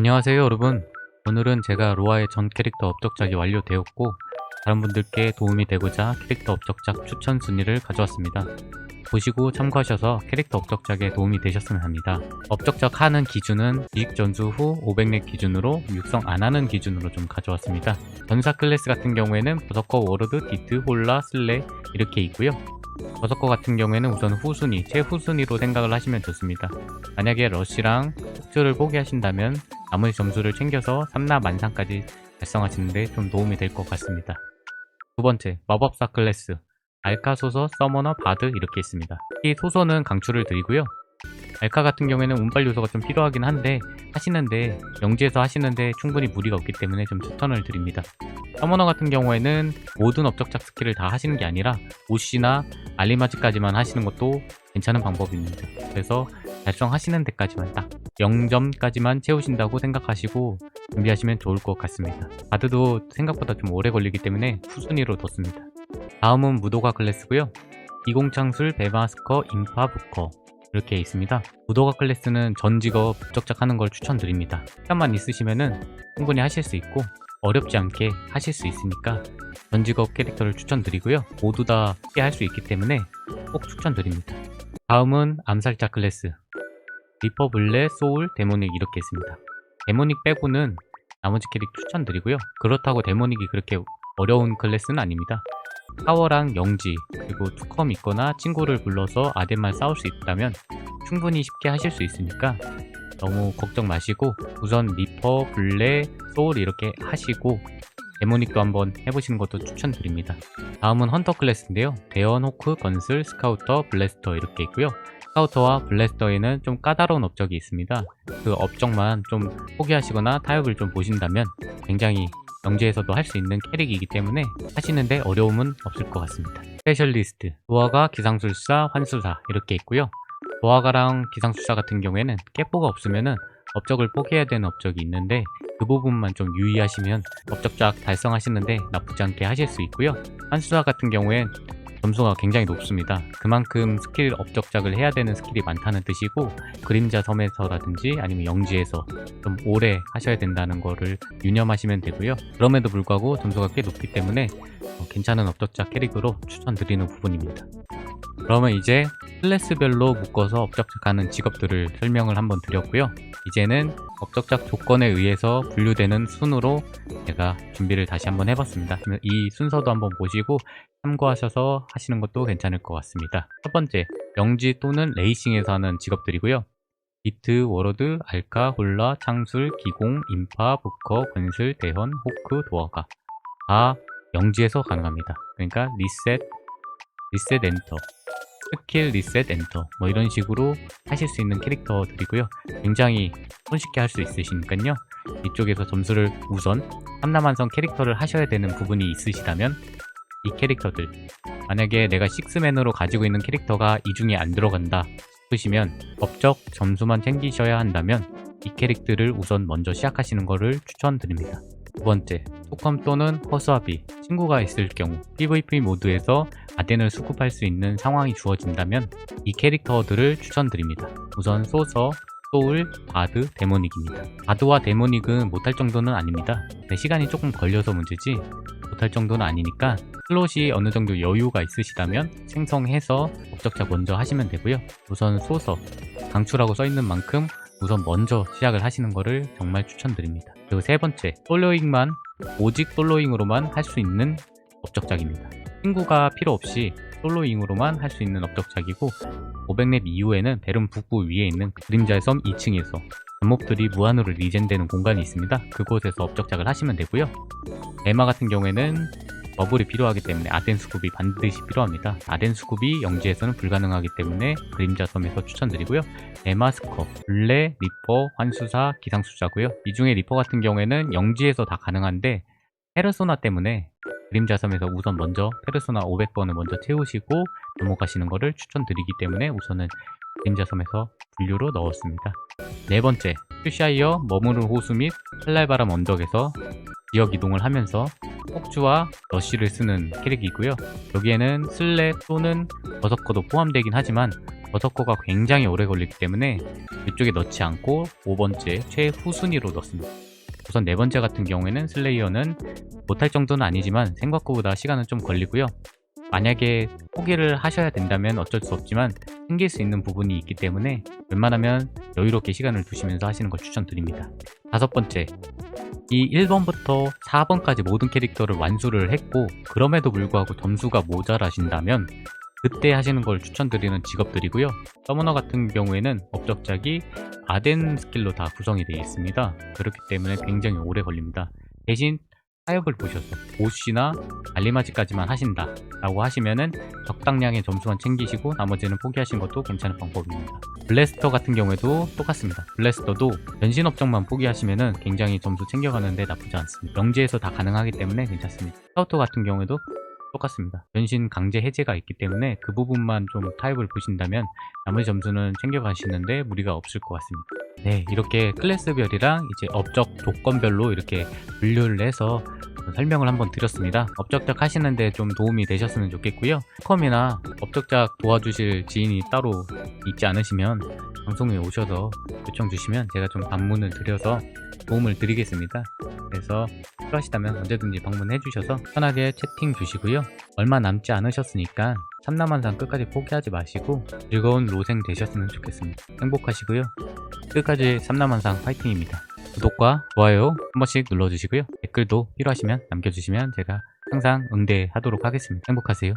안녕하세요 여러분. 오늘은 제가 로아의 전 캐릭터 업적작이 완료되었고 다른 분들께 도움이 되고자 캐릭터 업적작 추천 순위를 가져왔습니다. 보시고 참고하셔서 캐릭터 업적작에 도움이 되셨으면 합니다. 업적작 하는 기준은 이익 전수 후 500렙 기준으로 육성 안 하는 기준으로 좀 가져왔습니다. 전사 클래스 같은 경우에는 버서커 워로드, 디트, 홀라, 슬레 이렇게 있고요. 버서커 같은 경우에는 우선 후순위, 최후순위로 생각을 하시면 좋습니다. 만약에 러쉬랑 폭주를 포기하신다면 나머지 점수를 챙겨서 3나 만상까지 달성하시는데 좀 도움이 될 것 같습니다. 두 번째, 마법사 클래스. 알카 소서, 서머너, 바드 이렇게 있습니다. 이 소서는 강추를 드리고요. 알카 같은 경우에는 운빨 요소가 좀 필요하긴 한데 하시는데 영지에서 하시는데 충분히 무리가 없기 때문에 좀 추천을 드립니다. 서머너 같은 경우에는 모든 업적작 스킬을 다 하시는 게 아니라 오시나 알리마즈까지만 하시는 것도 괜찮은 방법입니다. 그래서 달성하시는 데까지만 딱 0점까지만 채우신다고 생각하시고 준비하시면 좋을 것 같습니다. 바드도 생각보다 좀 오래 걸리기 때문에 후순위로 뒀습니다. 다음은 무도가 클래스고요. 이공창술, 베마스커, 인파, 부커 이렇게 있습니다. 무도가 클래스는 전 직업 업적작 하는 걸 추천드립니다. 시간만 있으시면은 충분히 하실 수 있고 어렵지 않게 하실 수 있으니까 전 직업 캐릭터를 추천드리고요. 모두 다 쉽게 할 수 있기 때문에 꼭 추천드립니다. 다음은 암살자 클래스. 리퍼, 블레, 소울, 데모닉 이렇게 있습니다. 데모닉 빼고는 나머지 캐릭 추천드리고요. 그렇다고 데모닉이 그렇게 어려운 클래스는 아닙니다. 타워랑 영지 그리고 투컴 있거나 친구를 불러서 아덴만 싸울 수 있다면 충분히 쉽게 하실 수 있으니까 너무 걱정 마시고 우선 리퍼, 블레, 소울 이렇게 하시고 데모닉도 한번 해보시는 것도 추천드립니다. 다음은 헌터 클래스인데요. 대원, 호크, 건슬, 스카우터, 블래스터 이렇게 있고요. 스카우터와 블래스터에는 좀 까다로운 업적이 있습니다. 그 업적만 좀 포기하시거나 타협을 좀 보신다면 굉장히 영지에서도 할 수 있는 캐릭이기 때문에 하시는데 어려움은 없을 것 같습니다. 스페셜리스트, 도화가, 기상술사, 환수사 이렇게 있고요. 도화가랑 기상술사 같은 경우에는 깨뽀가 없으면은 업적을 포기해야 되는 업적이 있는데 그 부분만 좀 유의하시면 업적작 달성하시는데 나쁘지 않게 하실 수 있고요. 환수사 같은 경우엔 점수가 굉장히 높습니다. 그만큼 스킬 업적작을 해야 되는 스킬이 많다는 뜻이고 그림자 섬에서라든지 아니면 영지에서 좀 오래 하셔야 된다는 거를 유념하시면 되고요. 그럼에도 불구하고 점수가 꽤 높기 때문에 어, 괜찮은 업적작 캐릭으로 추천드리는 부분입니다. 그러면 이제 클래스별로 묶어서 업적작하는 직업들을 설명을 한번 드렸고요. 이제는 업적작 조건에 의해서 분류되는 순으로 제가 준비를 다시 한번 해봤습니다. 이 순서도 한번 보시고 참고하셔서 하시는 것도 괜찮을 것 같습니다. 첫 번째, 영지 또는 레이싱에서 하는 직업들이고요. 비트, 워러드, 알카, 홀라, 창술, 기공, 인파, 부커, 건슬, 대현, 호크, 도어가 다 영지에서 가능합니다. 그러니까 리셋, 리셋 엔터, 스킬 리셋 엔터 뭐 이런 식으로 하실 수 있는 캐릭터들이고요. 굉장히 손쉽게 할 수 있으시니까요. 이쪽에서 점수를 우선 삼남한성 캐릭터를 하셔야 되는 부분이 있으시다면 이 캐릭터들 만약에 내가 식스맨으로 가지고 있는 캐릭터가 이 중에 안 들어간다 싶으시면 업적 점수만 챙기셔야 한다면 이 캐릭터를 우선 먼저 시작하시는 것을 추천드립니다. 두 번째, 토컴 또는 허수아비 친구가 있을 경우 PVP 모드에서 아덴을 수급할 수 있는 상황이 주어진다면 이 캐릭터들을 추천드립니다. 우선 소서, 소울, 바드, 데모닉입니다. 바드와 데모닉은 못할 정도는 아닙니다. 네, 시간이 조금 걸려서 문제지 못할 정도는 아니니까 슬롯이 어느 정도 여유가 있으시다면 생성해서 업적자 먼저 하시면 되고요. 우선 소서, 강추라고 써있는 만큼 우선 먼저 시작을 하시는 것을 정말 추천드립니다. 그리고 세 번째, 솔로잉만 오직 솔로잉으로만 할 수 있는 업적작입니다. 친구가 필요 없이 솔로잉으로만 할 수 있는 업적작이고 500렙 이후에는 베름 북부 위에 있는 그림자의 섬 2층에서 잡몹들이 무한으로 리젠되는 공간이 있습니다. 그곳에서 업적작을 하시면 되고요. 에마 같은 경우에는 버블이 필요하기 때문에 아덴 수급이 반드시 필요합니다. 아덴 수급이 영지에서는 불가능하기 때문에 그림자 섬에서 추천드리고요. 에마스커, 블레, 리퍼, 환수사, 기상수자고요. 이 중에 리퍼 같은 경우에는 영지에서 다 가능한데 페르소나 때문에 그림자 섬에서 우선 먼저 페르소나 500번을 먼저 채우시고 넘어가시는 것을 추천드리기 때문에 우선은 그림자 섬에서 분류로 넣었습니다. 네 번째, 퓨샤이어 머무르는 호수 및 헬랄바람 언덕에서 지역 이동을 하면서 폭주와 러쉬를 쓰는 캐릭이고요. 여기에는 슬랩 또는 버서커도 포함되긴 하지만 버터커가 굉장히 오래 걸리기 때문에 이쪽에 넣지 않고 5번째 최후순위로 넣습니다. 우선 네 번째 같은 경우에는 슬레이어는 못할 정도는 아니지만 생각보다 시간은 좀 걸리고요. 만약에 포기를 하셔야 된다면 어쩔 수 없지만 생길 수 있는 부분이 있기 때문에 웬만하면 여유롭게 시간을 두시면서 하시는 걸 추천드립니다. 다섯 번째, 이 1번부터 4번까지 모든 캐릭터를 완수를 했고 그럼에도 불구하고 점수가 모자라신다면 그때 하시는 걸 추천드리는 직업들이고요. 서머너 같은 경우에는 업적작이 아덴 스킬로 다 구성이 되어 있습니다. 그렇기 때문에 굉장히 오래 걸립니다. 대신 타협을 보셔서 보시나 알리마지까지만 하신다 라고 하시면은 적당량의 점수만 챙기시고 나머지는 포기하시는 것도 괜찮은 방법입니다. 블래스터 같은 경우에도 똑같습니다. 블래스터도 변신 업적만 포기하시면은 굉장히 점수 챙겨가는데 나쁘지 않습니다. 영지에서 다 가능하기 때문에 괜찮습니다. 스카우터 같은 경우에도 똑같습니다. 변신 강제 해제가 있기 때문에 그 부분만 좀 타입을 보신다면 나머지 점수는 챙겨가시는데 무리가 없을 것 같습니다. 네, 이렇게 클래스별이랑 이제 업적 조건별로 이렇게 분류를 해서 설명을 한번 드렸습니다. 업적작 하시는데 좀 도움이 되셨으면 좋겠고요. 컴이나 업적작 도와주실 지인이 따로 있지 않으시면 방송에 오셔서 요청 주시면 제가 좀 방문을 드려서 도움을 드리겠습니다. 그래서 필요하시다면 언제든지 방문해 주셔서 편하게 채팅 주시고요. 얼마 남지 않으셨으니까 참남한상 끝까지 포기하지 마시고 즐거운 로생 되셨으면 좋겠습니다. 행복하시고요. 끝까지 삼남한상 파이팅입니다. 구독과 좋아요 한 번씩 눌러주시고요. 댓글도 필요하시면 남겨주시면 제가 항상 응대하도록 하겠습니다. 행복하세요.